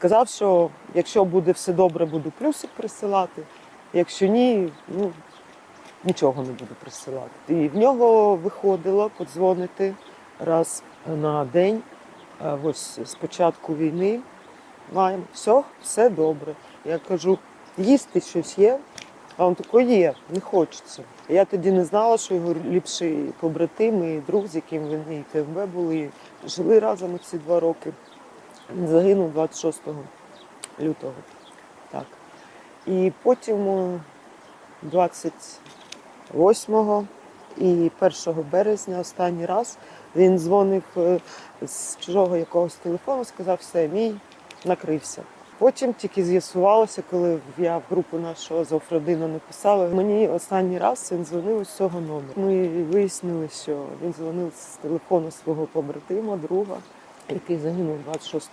Сказав, що якщо буде все добре, буду плюсик присилати. Якщо ні, ну нічого не буду присилати. І в нього виходило подзвонити раз на день. Ось з початку війни маємо все, все добре. Я кажу, їсти щось є. А він такий є, не хочеться. Я тоді не знала, що його ліпший побратим і друг, з яким він і КМВ були, жили разом ці два роки. Загинув 26 лютого. Так. І потім е, 28 і 1 березня останній раз він дзвонив е, з чужого якогось телефону, сказав, все, мій накрився. Потім тільки з'ясувалося, коли я в групу нашого Зофродина написала, мені останній раз він дзвонив з цього номеру. Ми вияснили, що він дзвонив з телефону свого побратима, друга, який загинув 26